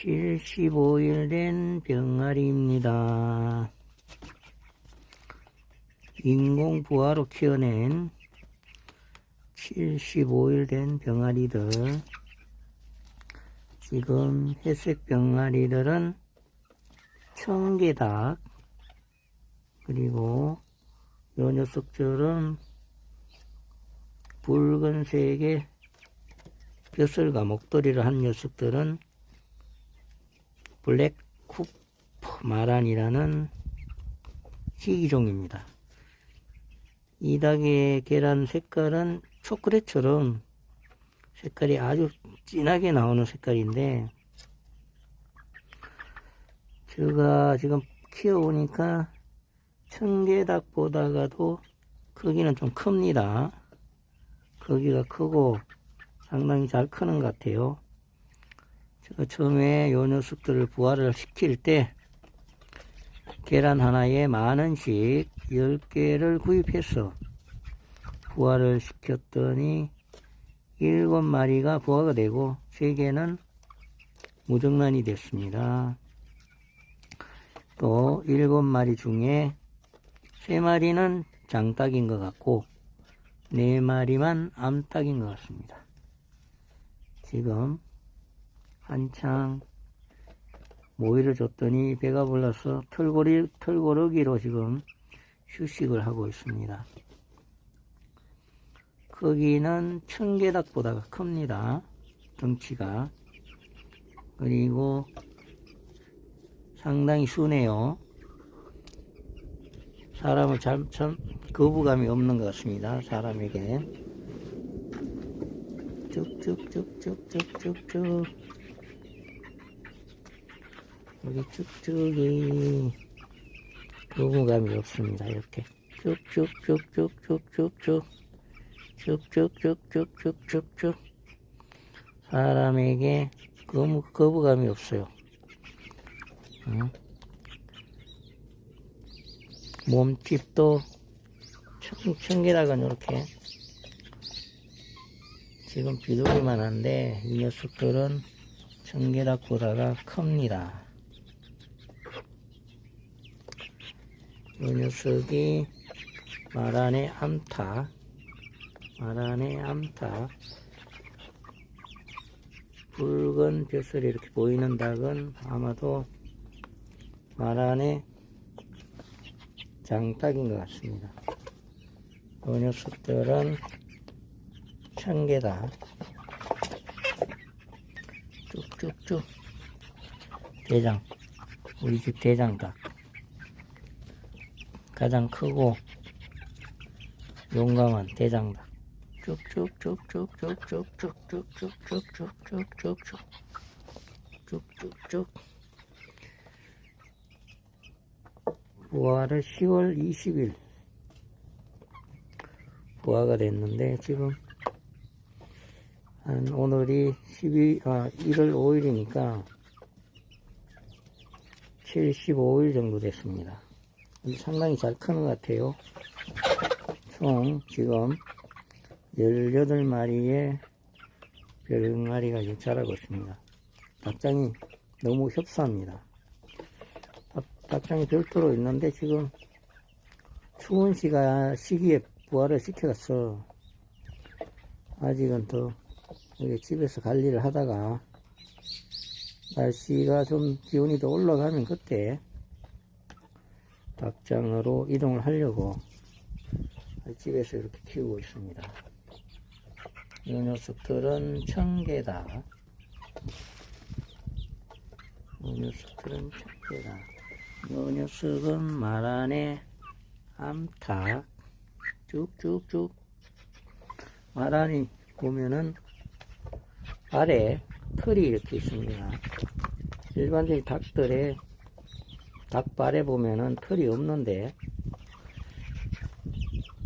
75일 된 병아리입니다. 인공 부화로 키워낸 75일 된 병아리들. 지금 회색 병아리들은 청개닭, 그리고 요 녀석들은 붉은색의 벼슬과 목도리를 한 녀석들은 블랙 쿠프 마란이라는 희귀종입니다. 이 닭의 계란 색깔은 초콜릿처럼 색깔이 아주 진하게 나오는 색깔인데 제가 지금 키워보니까 청개닭보다가도 크기는 좀 큽니다. 크기가 크고 상당히 잘 크는 것 같아요. 처음에 요 녀석들을 부화를 시킬 때 계란 하나에 만 원씩 10개를 구입해서 부화를 시켰더니 7마리가 부화가 되고 3개는 무정란이 됐습니다. 또 7마리 중에 3마리는 장닭인 것 같고 4마리만 암탉인 것 같습니다. 지금 한창 모이를 줬더니 배가 불러서 털고리, 털고르기로 지금 휴식을 하고 있습니다. 크기는 청개닭보다 큽니다. 덩치가. 그리고 상당히 순해요. 사람을 잘, 참, 거부감이 없는 것 같습니다. 사람에게. 쭉쭉쭉쭉쭉쭉쭉. 여기 쭉쭉이 거부감이 없습니다. 이렇게 쭉쭉쭉쭉쭉쭉쭉 쭉쭉쭉쭉쭉쭉쭉 사람에게 거부, 거부감이 없어요. 응? 몸집도 청, 청개닭은 이렇게 지금 비둘기만 한데 이 녀석들은 청개닭보다가 큽니다. 이 녀석이 마란의 암탉 마란의 암탉 붉은 벼슬이 이렇게 보이는 닭은 아마도 마란의 장닭인 것 같습니다. 이 녀석들은 청개닭 쭉쭉쭉 대장. 우리 집 대장닭 가장 크고 용감한 대장닭 쭉쭉쭉쭉쭉쭉쭉쭉쭉쭉쭉쭉쭉쭉쭉 부화를 10월 20일 부화가 됐는데 지금 한 오늘이 12, 아, 1월 5일이니까 75일 정도 됐습니다. 상당히 잘 크는 것 같아요. 총 지금 18마리의 별마리가 자라고 있습니다. 닭장이 너무 협소합니다. 닭, 닭장이 별도로 있는데 지금 추운 시가, 시기에 부화를 시켜서 아직은 더 집에서 관리를 하다가 날씨가 좀 기온이 더 올라가면 그때 닭장으로 이동을 하려고 집에서 이렇게 키우고 있습니다. 이 녀석들은 청개닭. 이 녀석들은 청개닭. 이 녀석은 마란의 암탉. 쭉쭉쭉. 마란이 보면은 아래 털이 이렇게 있습니다. 일반적인 닭들의 닭발에 보면은 털이 없는데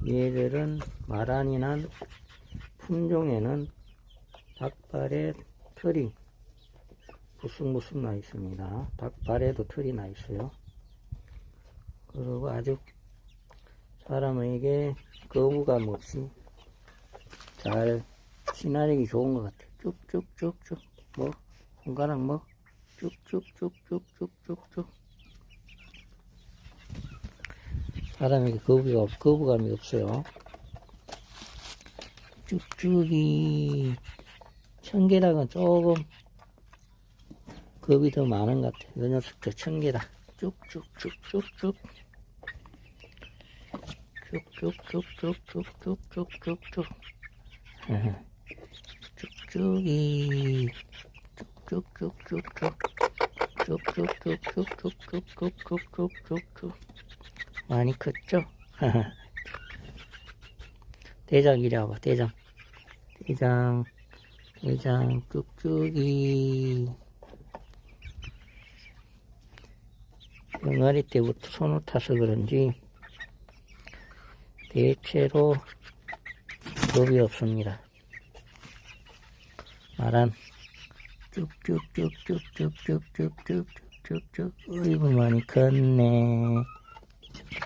얘들은 마란이나 품종에는 닭발에 털이 부승부승 나 있습니다. 닭발에도 털이 나 있어요. 그리고 아주 사람에게 거부감 없이 잘 친화력이 좋은 것 같아요. 쭉쭉쭉쭉 뭐 손가락 뭐 쭉쭉쭉쭉쭉쭉쭉. 사람에게 거부가, 없- 거부감이 없어요. 쭉쭉이. 청계락은 조금 겁이 더 많은 것 같아. 이 녀석도 청계락. 쭉쭉쭉쭉쭉. 쭉쭉쭉쭉쭉쭉쭉쭉쭉. 쭉쭉이. 쭉쭉쭉쭉쭉. 쭉쭉쭉쭉쭉쭉쭉쭉쭉쭉. 많이 컸죠? 대장 이리 와봐, 대장. 대장, 대장, 쭉쭉이. 병아리 때부터 손을 타서 그런지 대체로 겁이 없습니다. 말한 쭉쭉쭉쭉쭉쭉쭉쭉쭉쭉 어이구 많이 컸네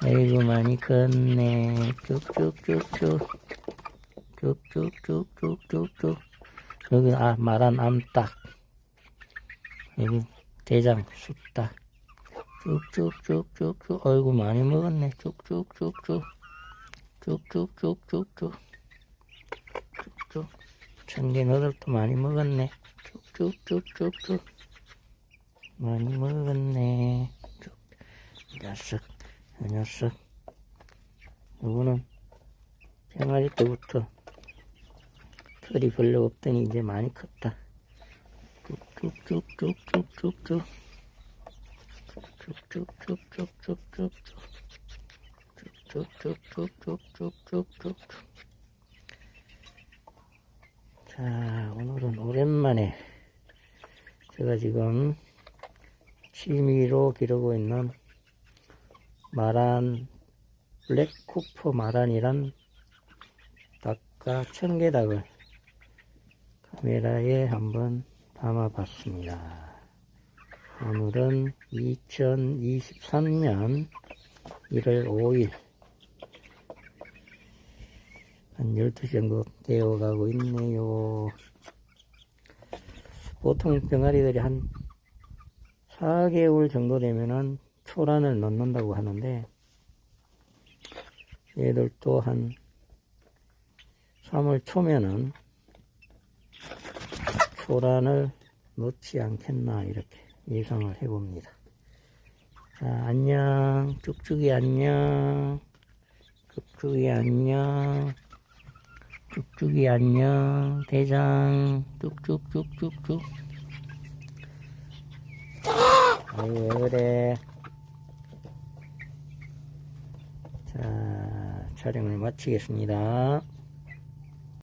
아이고 많이 컸네 쭉쭉쭉쭉 쭉쭉쭉쭉쭉쭉 여기 아 말한 암탉 여기 대장 숫닭 쭉쭉쭉쭉쭉 어이구 많이 먹었네 쭉쭉쭉쭉 쭉쭉쭉쭉쭉 쭉쭉 청개 너들도 많이 먹었네 쭉쭉쭉쭉쭉 많이 먹었네 쭉. 이 녀석 이 녀석 이거는 병아리 때부터 털이 별로 없더니 이제 많이 컸다. 쭉쭉쭉쭉쭉쭉쭉 쭉쭉쭉쭉쭉쭉쭉 쭉쭉쭉쭉쭉쭉쭉. 자 오늘은 오랜만에 제가 지금 취미로 기르고 있는 마란 블랙쿠퍼 마란이란 닭과 청개닭을 카메라에 한번 담아봤습니다. 오늘은 2023년 1월 5일 한 12시 정도 되어가고 있네요. 보통 병아리들이 한 4개월 정도 되면은 초란을 넣는다고 하는데 얘들도 한 3월 초면은 초란을 넣지 않겠나 이렇게 예상을 해봅니다. 자, 안녕. 쭉쭉이 안녕. 쭉쭉이 안녕. 쭉쭉이 안녕. 대장. 쭉쭉쭉쭉쭉. 아유, 왜 그래. 자, 촬영을 마치겠습니다.